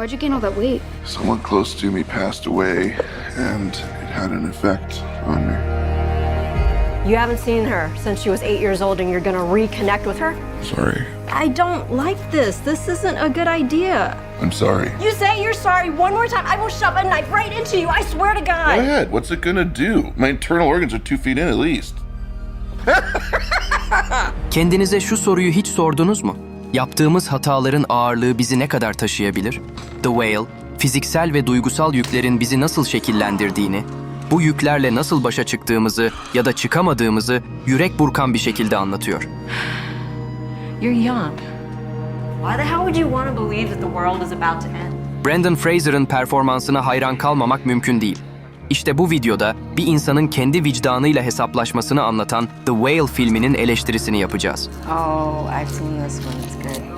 Why'd you gain all that weight? Someone close to me passed away, and it had an effect on me. You haven't seen her since she was eight years old, and you're gonna reconnect with her? Sorry. I don't like this. This isn't a good idea. I'm sorry. You say you're sorry one more time, I will shove a knife right into you. I swear to God. Go God. ahead. What's it gonna do? My internal organs are two feet in at least. Kendinize şu soruyu hiç sordunuz mu? Yaptığımız hataların ağırlığı bizi ne kadar taşıyabilir? The Whale, fiziksel ve duygusal yüklerin bizi nasıl şekillendirdiğini, bu yüklerle nasıl başa çıktığımızı ya da çıkamadığımızı yürek burkan bir şekilde anlatıyor. You're young. Why the hell would you want to believe that the world is about to end? Brandon Fraser'ın performansına hayran kalmamak mümkün değil. İşte bu videoda bir insanın kendi vicdanıyla hesaplaşmasını anlatan The Whale filminin eleştirisini yapacağız. Oh, I've seen this one. It's good.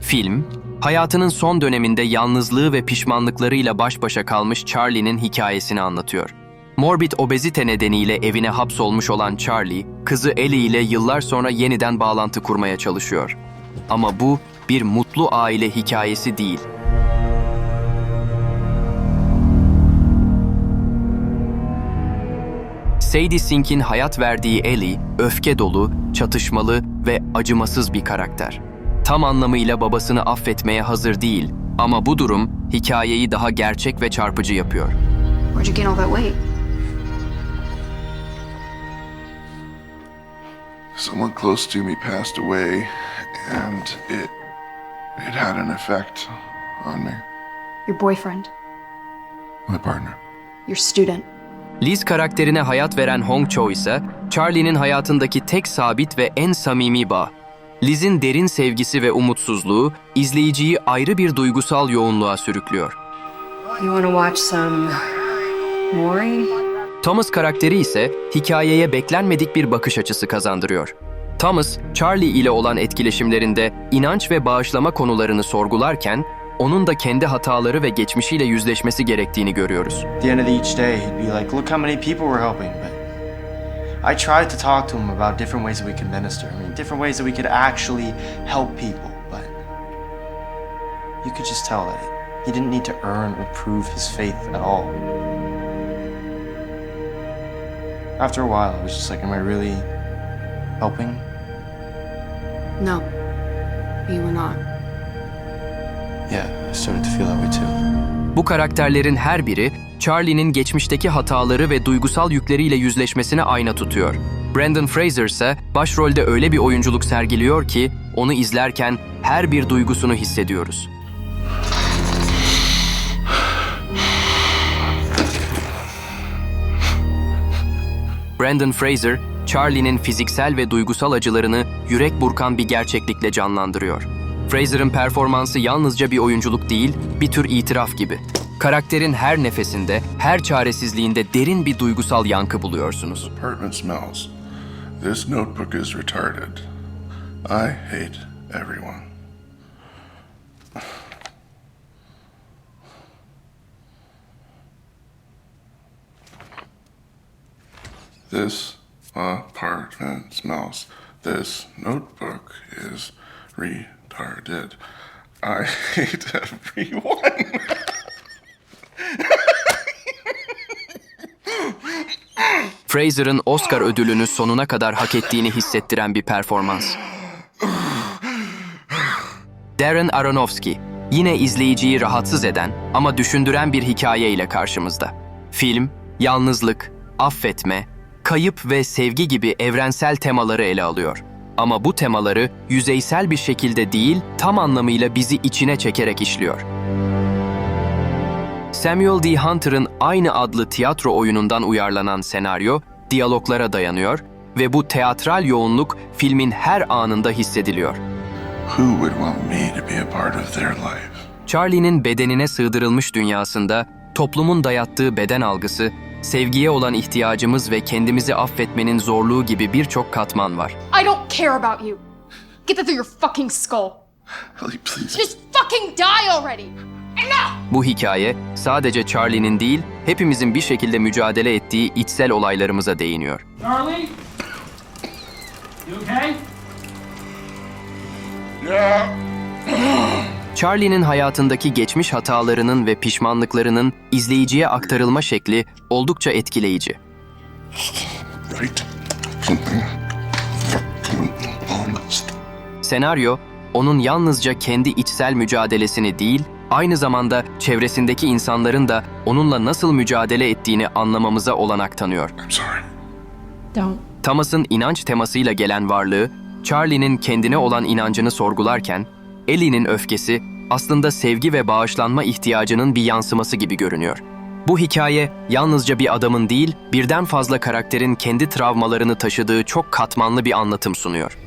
Film, hayatının son döneminde yalnızlığı ve pişmanlıklarıyla baş başa kalmış Charlie'nin hikayesini anlatıyor. Morbid obezite nedeniyle evine hapsolmuş olan Charlie, kızı Ellie ile yıllar sonra yeniden bağlantı kurmaya çalışıyor. Ama bu bir mutlu aile hikayesi değil. Sadie Sink'in hayat verdiği Ellie, öfke dolu, çatışmalı ve acımasız bir karakter. Tam anlamıyla babasını affetmeye hazır değil ama bu durum hikayeyi daha gerçek ve çarpıcı yapıyor. Why'd you gain all that weight? Someone close to me passed away, and it it had an effect on me. Your boyfriend, My partner. your student. Liz karakterine hayat veren Hong Cho ise Charlie'nin hayatındaki tek sabit ve en samimi bağ. Liz'in derin sevgisi ve umutsuzluğu izleyiciyi ayrı bir duygusal yoğunluğa sürüklüyor. Thomas karakteri ise hikayeye beklenmedik bir bakış açısı kazandırıyor. Thomas, Charlie ile olan etkileşimlerinde inanç ve bağışlama konularını sorgularken, onun da kendi hataları ve geçmişiyle yüzleşmesi gerektiğini görüyoruz. At the end of each day, he'd be like, "Look how many people we're helping." But I tried to talk to him about different ways that we can minister. I mean, different ways that we could actually help people. But you could just tell that he didn't need to earn or prove his faith at all. After a while, I was just like, "Am I really helping?" No, you were not. Bu karakterlerin her biri Charlie'nin geçmişteki hataları ve duygusal yükleriyle yüzleşmesine ayna tutuyor. Brandon Fraser ise başrolde öyle bir oyunculuk sergiliyor ki onu izlerken her bir duygusunu hissediyoruz. Brandon Fraser, Charlie'nin fiziksel ve duygusal acılarını yürek burkan bir gerçeklikle canlandırıyor. Fraser'ın performansı yalnızca bir oyunculuk değil, bir tür itiraf gibi. Karakterin her nefesinde, her çaresizliğinde derin bir duygusal yankı buluyorsunuz. Apartment smells. This notebook is retarded. I hate everyone. This apartment smells. This notebook is retarded. I hate everyone. Fraser'ın Oscar ödülünü sonuna kadar hak ettiğini hissettiren bir performans. Darren Aronofsky, yine izleyiciyi rahatsız eden ama düşündüren bir hikaye ile karşımızda. Film, yalnızlık, affetme, kayıp ve sevgi gibi evrensel temaları ele alıyor. Ama bu temaları yüzeysel bir şekilde değil, tam anlamıyla bizi içine çekerek işliyor. Samuel D. Hunter'ın aynı adlı tiyatro oyunundan uyarlanan senaryo, diyaloglara dayanıyor ve bu teatral yoğunluk filmin her anında hissediliyor. Charlie'nin bedenine sığdırılmış dünyasında toplumun dayattığı beden algısı, sevgiye olan ihtiyacımız ve kendimizi affetmenin zorluğu gibi birçok katman var. I don't care about you. Get that through your fucking skull. Ellie, please. Just fucking die already. Enough! Bu hikaye sadece Charlie'nin değil, hepimizin bir şekilde mücadele ettiği içsel olaylarımıza değiniyor. Charlie? You okay? Charlie'nin hayatındaki geçmiş hatalarının ve pişmanlıklarının izleyiciye aktarılma şekli oldukça etkileyici. Senaryo, onun yalnızca kendi içsel mücadelesini değil, aynı zamanda çevresindeki insanların da onunla nasıl mücadele ettiğini anlamamıza olanak tanıyor. Thomas'ın inanç temasıyla gelen varlığı, Charlie'nin kendine olan inancını sorgularken, Ellie'nin öfkesi aslında sevgi ve bağışlanma ihtiyacının bir yansıması gibi görünüyor. Bu hikaye yalnızca bir adamın değil, birden fazla karakterin kendi travmalarını taşıdığı çok katmanlı bir anlatım sunuyor.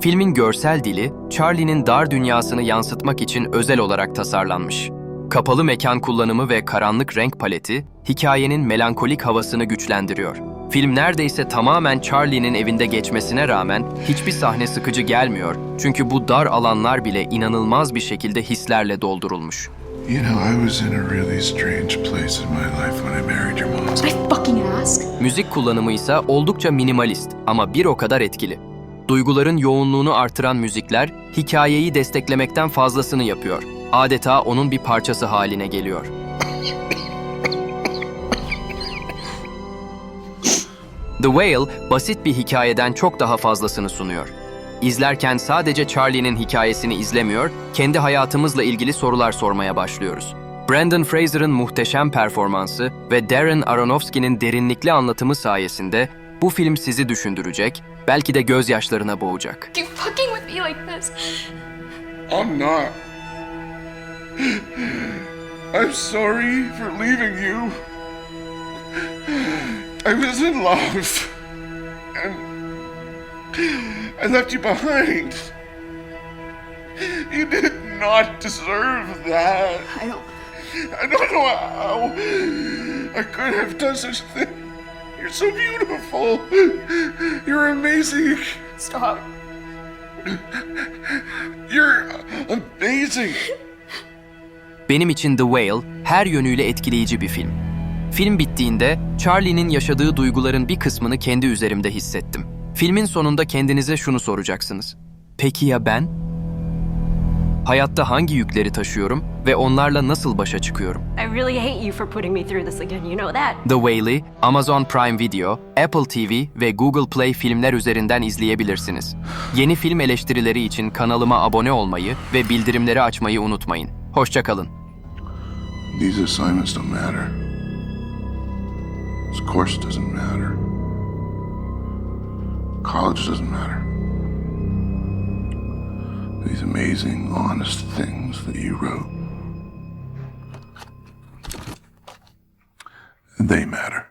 Filmin görsel dili, Charlie'nin dar dünyasını yansıtmak için özel olarak tasarlanmış. Kapalı mekan kullanımı ve karanlık renk paleti, hikayenin melankolik havasını güçlendiriyor. Film neredeyse tamamen Charlie'nin evinde geçmesine rağmen hiçbir sahne sıkıcı gelmiyor. Çünkü bu dar alanlar bile inanılmaz bir şekilde hislerle doldurulmuş. You know, I was in a really strange place in my life when I married your mom. I fucking ask. Müzik kullanımı ise oldukça minimalist ama bir o kadar etkili. Duyguların yoğunluğunu artıran müzikler hikayeyi desteklemekten fazlasını yapıyor. Adeta onun bir parçası haline geliyor. The Whale basit bir hikayeden çok daha fazlasını sunuyor. İzlerken sadece Charlie'nin hikayesini izlemiyor, kendi hayatımızla ilgili sorular sormaya başlıyoruz. Brandon Fraser'ın muhteşem performansı ve Darren Aronofsky'nin derinlikli anlatımı sayesinde bu film sizi düşündürecek, belki de gözyaşlarına boğacak. You fucking with me like this. I'm not. I'm sorry for leaving you. I was in love. And I left you behind. You did not deserve that. I don't. I don't know how I could have done such a thing. You're so beautiful. You're amazing. Stop. You're amazing. Benim için The Whale her yönüyle etkileyici bir film. Film bittiğinde Charlie'nin yaşadığı duyguların bir kısmını kendi üzerimde hissettim. Filmin sonunda kendinize şunu soracaksınız. Peki ya ben? Hayatta hangi yükleri taşıyorum ve onlarla nasıl başa çıkıyorum? I really hate you for putting me through this again, you know that. The Whale'i Amazon Prime Video, Apple TV ve Google Play filmler üzerinden izleyebilirsiniz. Yeni film eleştirileri için kanalıma abone olmayı ve bildirimleri açmayı unutmayın. Hoşçakalın. These assignments don't matter. This course it doesn't matter. College doesn't matter. These amazing, honest things that you wrote, they matter.